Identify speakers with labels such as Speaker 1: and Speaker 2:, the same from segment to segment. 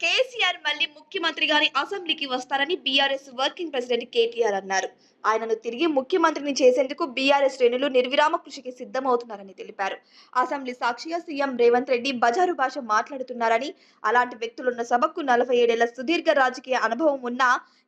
Speaker 1: కేసీఆర్ మళ్ళీ ముఖ్యమంత్రిగానే అసెంబ్లీకి వస్తారని బీఆర్ఎస్ వర్కింగ్ ప్రెసిడెంట్ కేటీఆర్ అన్నారు. ఆయనను తిరిగి ముఖ్యమంత్రిని చేసేందుకు బీఆర్ఎస్ శ్రేణులు నిర్విరామ కృషికి సిద్ధమవుతున్నారని తెలిపారు. అసెంబ్లీ సాక్షిగా సీఎం రేవంత్ రెడ్డి బజారు భాష మాట్లాడుతున్నారని అలాంటి వ్యక్తులున్న సభకు నలభై ఏడేళ్ళ సుదీర్ఘ రాజకీయ అనుభవం ఉన్న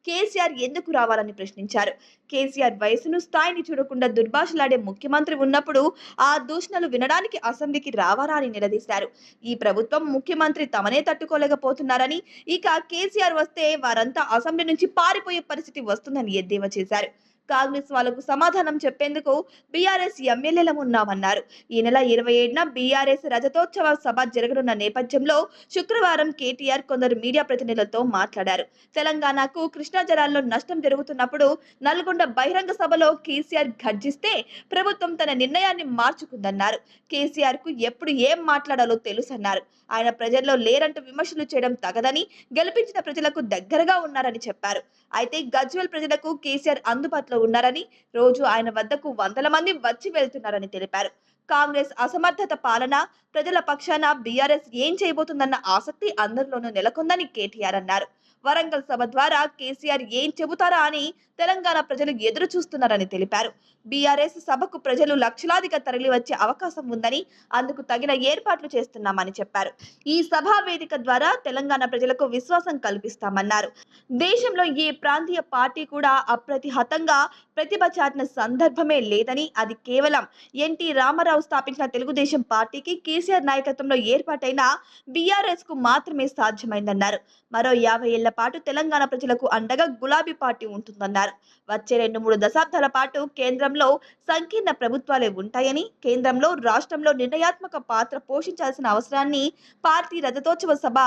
Speaker 1: కేసీఆర్ ఎందుకు రావాలని ప్రశ్నించారు. కేసీఆర్ వయసును స్థాయిని చూడకుండా దుర్భాషలాడే ముఖ్యమంత్రి ఉన్నప్పుడు ఆ దూషణలు వినడానికి అసెంబ్లీకి రావారా అని నిలదీశారు. ఈ ప్రభుత్వం ముఖ్యమంత్రి తమనే తట్టుకోలేకపోతున్నారని ఇక కేసీఆర్ వస్తే వారంతా అసెంబ్లీ నుంచి పారిపోయే పరిస్థితి వస్తుందని ఎద్దేవా చేశారు. కాంగ్రెస్ వాళ్ళకు సమాధానం చెప్పేందుకు బీఆర్ఎస్ ఎమ్మెల్యేలం ఉన్నామన్నారు ఈ నెల ఇరవై ఏడున బీఆర్ఎస్ రజతోత్సవ సభ జరగనున్న నేపథ్యంలో శుక్రవారం కేటీఆర్ కొందరు మీడియా ప్రతినిధులతో మాట్లాడారు. తెలంగాణకు కృష్ణా జలాల్లో నష్టం జరుగుతున్నప్పుడు నల్గొండ బహిరంగ సభలో కేసీఆర్ గర్జిస్తే ప్రభుత్వం తన నిర్ణయాన్ని మార్చుకుందన్నారు. కేసీఆర్కు ఎప్పుడు ఏం మాట్లాడాలో తెలుసన్నారు. ఆయన ప్రజల్లో లేరంటూ విమర్శలు చేయడం తగదని గెలిపించిన ప్రజలకు దగ్గరగా ఉన్నారని చెప్పారు. అయితే గజ్వెల్ ప్రజలకు కేసీఆర్ అందుబాటులో ఉన్నారని రోజు ఆయన వద్దకు వందల మంది వచ్చి వెళ్తున్నారని తెలిపారు. కాంగ్రెస్ అసమర్థత పాలన ప్రజల పక్షాన బీఆర్ఎస్ ఏం చేయబోతుందన్న ఆసక్తి అందరిలోనూ నెలకొందని కేటీఆర్ అన్నారు. వరంగల్ సభ ద్వారా కేసీఆర్ ఏం చెబుతారా అని తెలంగాణ ప్రజలు ఎదురు చూస్తున్నారని తెలిపారు. బీఆర్ఎస్ సభకు ప్రజలు లక్షలాదిగా తరలి వచ్చే అవకాశం ఉందని అందుకు తగిన ఏర్పాట్లు చేస్తున్నామని చెప్పారు. ఈ సభా వేదిక ద్వారా తెలంగాణ ప్రజలకు విశ్వాసం కల్పిస్తామన్నారు. దేశంలో ఏ ప్రాంతీయ పార్టీ కూడా అప్రతిహతంగా ప్రతిభ చాటిన సందర్భమే లేదని అది కేవలం ఎన్టీ రామారావు స్థాపించిన తెలుగుదేశం పార్టీకి కేసీఆర్ నాయకత్వంలో ఏర్పాటైన బీఆర్ఎస్కు మాత్రమే సాధ్యమైందన్నారు. మరో యాభై ఏళ్ళ పాటు తెలంగాణ ప్రజలకు అండగా గులాబీ పార్టీ ఉంటుందన్నారు. వచ్చే రెండు మూడు దశాబ్దాల పాటు కేంద్రంలో సంకీర్ణ ప్రభుత్వాలే ఉంటాయని కేంద్రంలో రాష్ట్రంలో నిర్ణయాత్మక పాత్ర పోషించాల్సిన అవసరాన్ని పార్టీ రజతోత్సవ సభ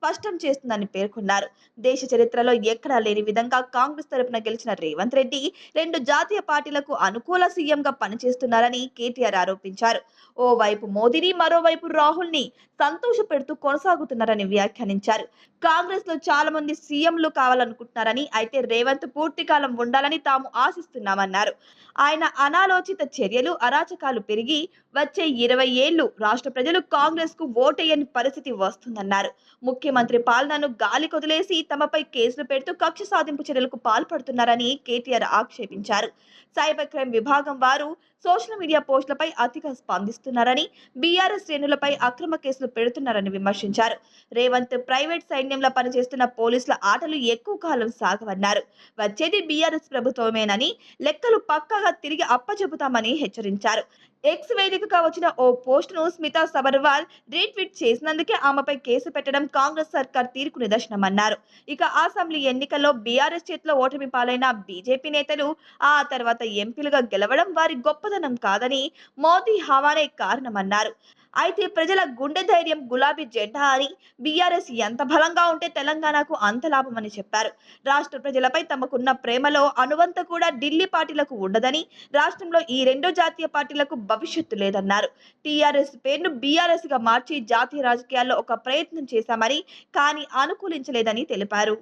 Speaker 1: స్పష్టం చేస్తుందని పేర్కొన్నారు. దేశ చరిత్రలో ఎక్కడా లేని విధంగా కాంగ్రెస్ తరపున గెలిచిన రేవంత్ రెడ్డి రెండు జాతీయ పార్టీలకు అనుకూల సీఎంగా పనిచేస్తున్నారని కేటీఆర్ ఆరోపించారు. ఓవైపు మోదీని మరోవైపు రాహుల్ని సంతోష పెడుతూ కొనసాగుతున్నారని వ్యాఖ్యానించారు. కాంగ్రెస్లో చాలా మంది సీఎంలు కావాలనుకుంటున్నారని అయితే రేవంత్ పూర్తి కాలం ఉండాలని తాము ఆశిస్తున్నామన్నారు. ఆయన అనాలోచిత చర్యలు అరాచకాలు పెరిగి వచ్చే ఇరవై ఏళ్ళు రాష్ట్ర ప్రజలు కాంగ్రెస్కు ఓటేయని పరిస్థితి వస్తుందన్నారు. ముఖ్యమంత్రి పాలనను గాలి కొదిలేసి తమపై కేసులు పెడుతూ కక్ష సాధింపు చర్యలకు పాల్పడుతున్నారని కేటీఆర్ ఆక్షేపించారు. సైబర్ క్రైమ్ విభాగం వారు సోషల్ మీడియా పోస్టులపై అతిగా స్పందిస్తున్నారని బీఆర్ఎస్ శ్రేణులపై అక్రమ కేసులు పెడుతున్నారని విమర్శించారు. రేవంత్ ప్రైవేట్ సైన్యంలో పనిచేస్తున్న పోలీసుల ఆటలు ఎక్కువ కాలం సాగవన్నారు. వచ్చేది బీఆర్ఎస్ ప్రభుత్వమేనని లెక్కలు పక్కాగా తిరిగి అప్పచెబుతామని హెచ్చరించారు. ఎక్స్ వేదికగా వచ్చిన ఓ పోస్టును స్మితా సబర్వాల్ రీట్వీట్ చేసినందుకే ఆమెపై కేసు పెట్టడం కాంగ్రెస్ సర్కార్ తీరుకు నిదర్శనమన్నారు. ఇక అసెంబ్లీ ఎన్నికల్లో బీఆర్ఎస్ చేతిలో ఓటమి పాలైన బీజేపీ నేతలు ఆ తర్వాత ఎంపీలుగా గెలవడం వారి గొప్ప గొప్పదనం కాదని మోదీ హవానే కారణమన్నారు. అయితే ప్రజల గుండె ధైర్యం గులాబీ జెండా అని బీఆర్ఎస్ ఎంత బలంగా ఉంటే తెలంగాణకు అంత లాభమని చెప్పారు. రాష్ట్ర ప్రజలపై తమకున్న ప్రేమలో అనువంత కూడా ఢిల్లీ పార్టీలకు ఉండదని రాష్ట్రంలో ఈ రెండు జాతీయ పార్టీలకు భవిష్యత్తు లేదన్నారు. టీఆర్ఎస్ పేరును బీఆర్ఎస్గా మార్చి జాతీయ రాజకీయాల్లో ఒక ప్రయత్నం చేశామని కానీ అనుకూలించలేదని తెలిపారు.